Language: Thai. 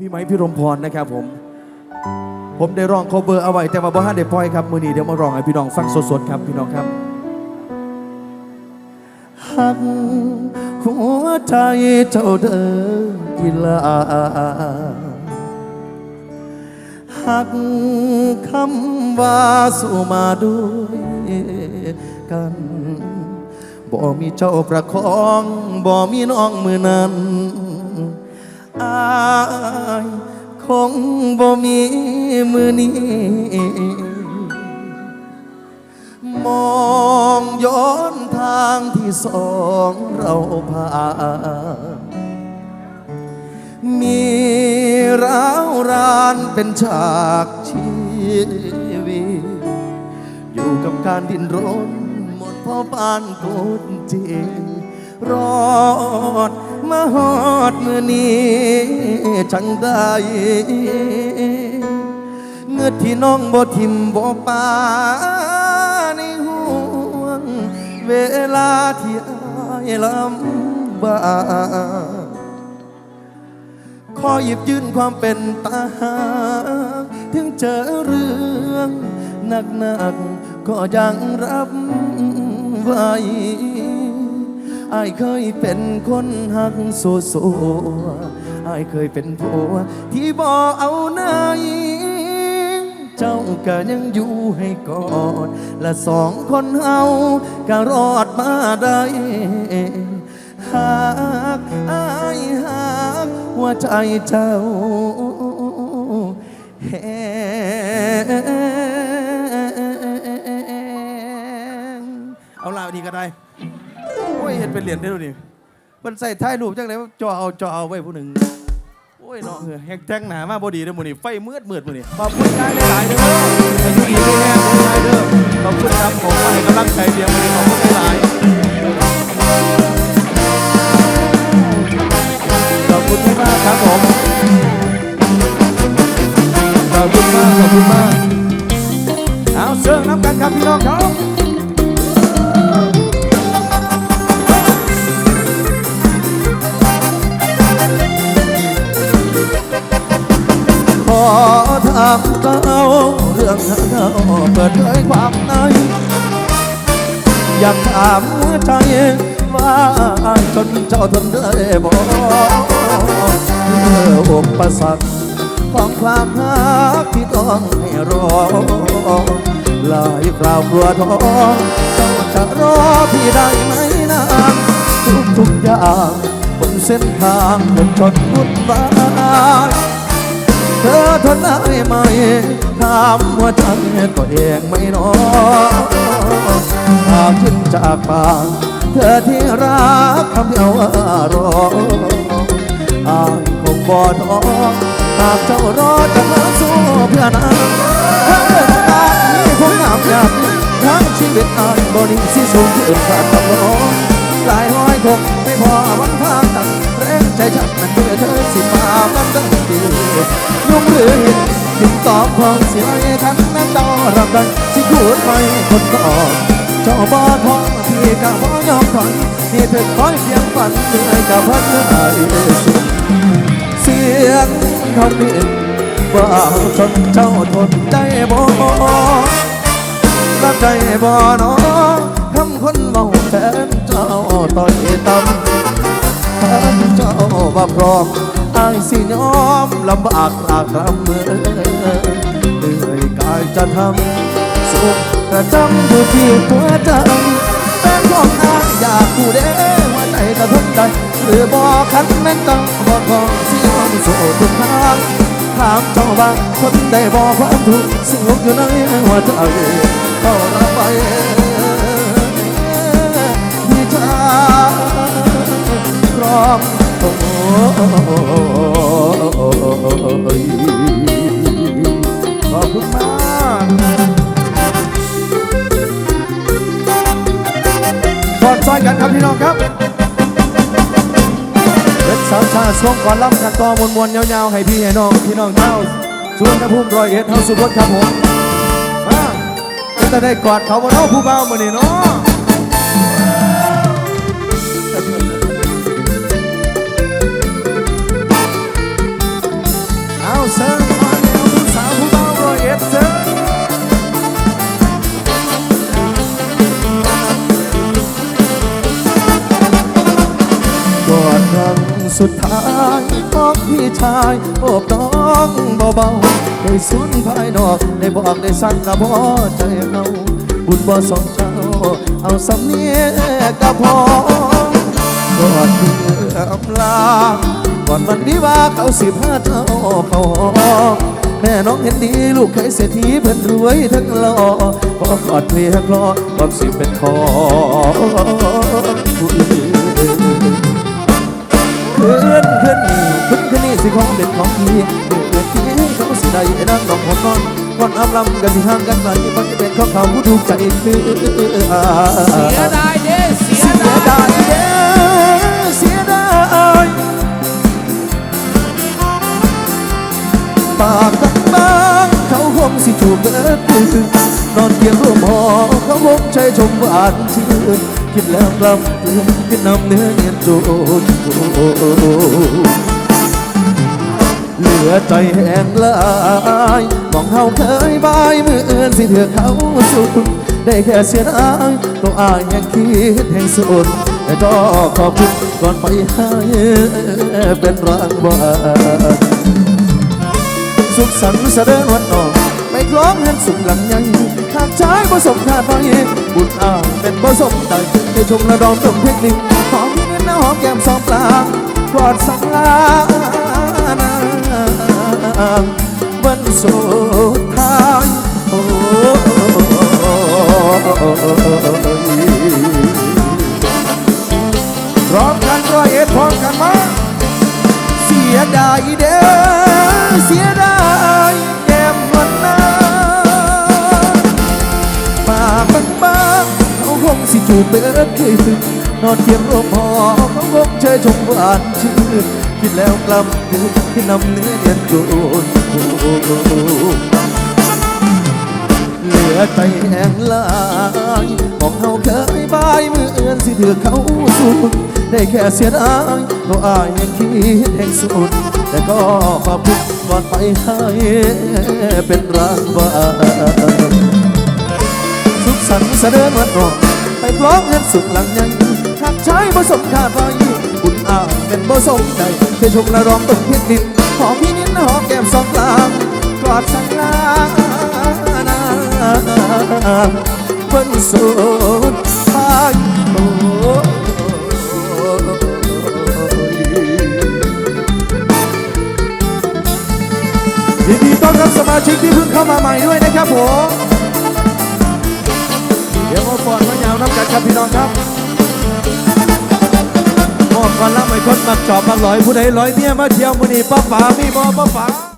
พี่ไม้พี่รมพรนะครับผม ผมได้ร้อง cover เอาไว้แต่ว่าบ่ฮันได้ปล่อยครับมือนี้เดี๋ยวมาร้องให้พี่น้องฟังสดๆครับพี่น้องครับหักหัวใจเจ้าเดินอีลาหักคำว่าสู่มาด้วยกันบ่มีเจ้าประคองบ่มีน้องมือนั้นายคงบ่มีมือนี้ มองย้อนทางที่สองเราผ่านมีร้าวรานเป็นฉากชีวิต อยู่กับการดิ้นรนหมดเพราะปานกดจริง รอดมาหอดมือนี้จังได้เงินที่น้องบ่ทิมบ่ปาในห่วง เวลาที่อายลำบากขอหยิบยื่นความเป็นตาหากถึงเจอเรื่องหนักๆก็ยังรับไว้ อายเคยเป็นคนหักโซโซอายเคยเป็นผัวที่บ่เอาไหนเจ้าก็ยังอยู่ให้กอด และสองคนเฮาก็รอดมาได้หากอายหากหัวใจเจ้าแหงเอาลาวดีก็ได้ เห็นเป็นเหรียญได้ดูดิมันใส่ท้ายรูปจังเลยจอเอาจอเอาไว้ผู้หนึ่งโอ้ยเนาะเออแฮกแจ้งหนามาบอดีเด้อมื้อนี้ไฟมืดมืดมื้อนี้ขอบคุณได้หลายๆเด้ออายุดีไม่แห้งไม่ได้เด้อขอบคุณครับผมมาให้กำลังใจเดียวมื้อนี้ขอบคุณหลายๆขอบคุณมากครับผมขอบคุณมากขอบคุณมากเอาเสิร์ฟน้ำกันครับพี่น้องครับ รื่องเธอเปิดเผยความในอยากถามหัวใจว่าจนเจ้าทนได้บ่เมื่ออุประสรรคของความรักที่ต้องให้รอหลายคราวกลัวท้อเจ้าจะรอพี่ได้ไหมนานทุกทุกอย่างบนเส้นทางจนจนวุ่นวายเธอทนได้ไหม ถามว่าใจตัวเองไม่น้อยหากขึ้นจากปากเธอที่รักคำเดียวว่ารออายคงบ่ท้อหากเจ้ารอจะมาสู้เพื่อนายทั้งเรื่องงานนี้คงงามยากทั้งชีวิตอายบริสิสูงขึ้นขาดตำรองหลายร้อยคงไม่พอวันทางตัดแร งใจฉันนั้นเพื่อเธอสิมามันดังดียุ่งหรือหินยิ่งตอบความเสียให้ทันแม่ต่อรับได้สิขูดไปคนต่อเจ้าบ่ท้องพี่กะบ่ยอมถอยนี่เธอคอยเพียงฝันเหนื่อยกับพันเมื่อไหร่สุดเสียงเขาเปลี่ยนว่าจนเจ้าทนใจบ่รับใจบ่เนาะคำคนเมาแฟนเจ้าต่อยต่ำ พร้อมอายสิยอมลำบากลากลำเมื่อเหนื่อยกายจะทำสุขประจำอยู่ที่หัวใจแฟนของอายอยากผู้เด้หัวใจกระทนได้หรือบอกคันแม่นต้องบอกของสิยอมสู้ทุกทางถามเจ้าบ้างคนได้บอกความทุกข์สุขอยู่ในหัวใจเขารับไป ขอบคุณมากกอดซอยกันครับพี่น้องครับเป็นสาวชาส่งก่อนรับกันต่อมวนๆยาวๆ ให้พี่ให้น้อง พี่น้องเจ้าสวนกระพุ่มรอยเอ็ดเฮาสุพจน์ครับผมมาจะได้กอดเขาบนเฮาผู้เบามือนี่เนาะ สุดท้ายของพี่ชายโอบน้องเบาๆได้สุนภายนอกได้บอกได้สั่งกับพ่อใจเอาบุญบ่สองเจ้า เอาสำเนียกกับพ่อก่อนเพื่ออำลาก่อนวันวิวาเขาสิบห้าเจ้าเขาหอมแม่น้องเห็นดีลูกเคยเศรษฐีเพิ่นรวยทั้งหล่อขอกอดเพลียคลอความสิเป็นทอง ขึ้นนี่ขึ้นขึ้นนี่สิของเด็ดของพี่เกิดที่เขาสิได้นั่งนองหอนนอนก่อนอำลำกันที่ห่างกันไปมันจะเป็นข้อเขาผู้ถูกใจคือเสียดายเด้เสียดายเด้เสียดายปากกับบางเขาคงสิจูบเบิดคืนอนเคียงร่วมหอเขาคงใจชมหวานชื่นคิดแล้วกลับเตือนคิดนำเนื้อเนียนโจนเหลือ ใจแห้งลายมองเขาเคยบายมือเอื่นสิเถือเขาสุดได้แค่เสียดายตัวอายยังคิดแห่งสุดแต่ก็ขอบคุณก่อนไปให้เป็นรางวัลสุขสันต์เสด็จวันนอกไม่คล้องเงินสุขหลังยังหากใช้ผสมคาดไปบุญอ้างเป็นผสมใดให้ชมระดอมตรงเทคนิคหอมพี่นิดนหอมแก้มสองปลางกอดสังลาางวันสุดท้ายโอ้พร้อมกันก็เอ็ดพร้อมกันมาเสียดายเด้อเสียดายแก้มวันน้าปาบางบางเขาคงสิจูบเบิดคืนอนเทียมร่มหอเขาคงเชยชมหวานชื่น คิดแล้วกลับคืนที่นำเนื้อเนียนโจนเหลือใจแห้งลายบอกเขาเคยบายมือเอื่นสิเถือเขาสูดได้แค่เสียดายตัวอายยังคิดแห่งสุด แต่ก็ขอบคุณก่อนไปให้เป็นรางวัลสุขสันต์เสด็จวันรองไปพร้อมเงินสุดหลังยังหากใช้ผสมคาดไว้บุญ อางเป็นผสมใจเธอชมและร้องตกเพียงดินหอมพี่นิ้นหอมแก้มสองกลางกอดสังลาวันสุดท้ายโอ้ยินดีต้อนรับสมาชิกที่เพิ่งเข้ามาใหม่ด้วยนะครับผม เดี๋ยวมาฟอนมายาวน้ำกันครับพี่น้องครับ ก่อนละไม่คนมักจอบมักลอยผู้ใดลอยเมียมาเที่ยวมือนีป้าป๋ามีบอป้าป๋า